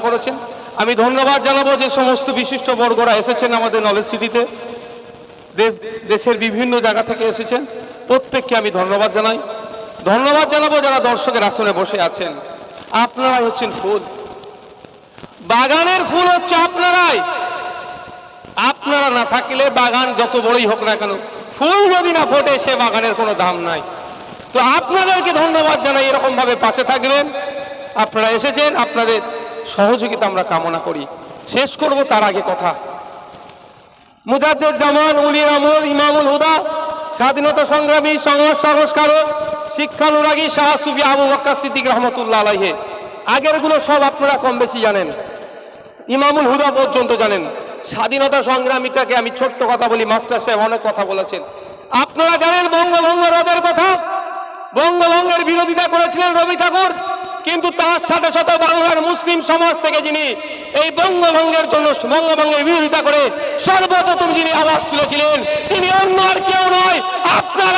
করেছেন। আমি ধন্যবাদ জানাব যে সমস্ত বিশিষ্ট বর্গরা এসেছেন আমাদের নলেজ সিটিতে দেশ- দেশের বিভিন্ন জায়গা থেকে এসেছেন। প্রত্যেককে আমি ধন্যবাদ জানাই। ধন্যবাদ জানাব যারা দর্শকের আসনে বসে আছেন। আপনারাই হচ্ছেন ফুল। বাগানের ফুল হচ্ছে আপনারাই। আপনারা না থাকলে বাগান যত বড়ই হোক না কেন, ফুল যদি না ফোটে সে বাগানের কোনো দাম নাই। তো আপনাদেরকে ধন্যবাদ জানাই এরকম ভাবে পাশে থাকবেন। আপনারা এসেছেন, আপনাদের সহযোগিতা আমরা কামনা করি। শেষ করব তার আগে কথা। মুজাদ্দের জামান উলির আমল, ইমামুল হুদা, স্বাধীনতা সংগ্রামী সমাজ সংস্কারক, শিক্ষানুরাগী শাহ সুফি আবু বক্কর সিদ্দিক রহমতুল্লাহ আলাইহে। আগেরগুলো সব আপনারা কম বেশি জানেন। ইমামুল হুদা পর্যন্ত জানেন। স্বাধীনতা সংগ্রামীটাকে আমি ছোট্ট কথা বলি, মাস্টার সাহেব অনেক কথা বলেছেন। আপনারা জানেন বঙ্গভঙ্গ রদের কথা? বঙ্গভঙ্গের বিরোধিতা করেছিলেন রবি ঠাকুর। কিন্তু তার সাথে সাথে বাংলার মুসলিম সমাজ থেকে যিনি এই বঙ্গভঙ্গের জন্য বঙ্গভঙ্গের বিরোধিতা করে সর্বপ্রথম যিনি আওয়াজ তুলেছিলেন, তিনি অন্য আর কেউ নয়, আপনার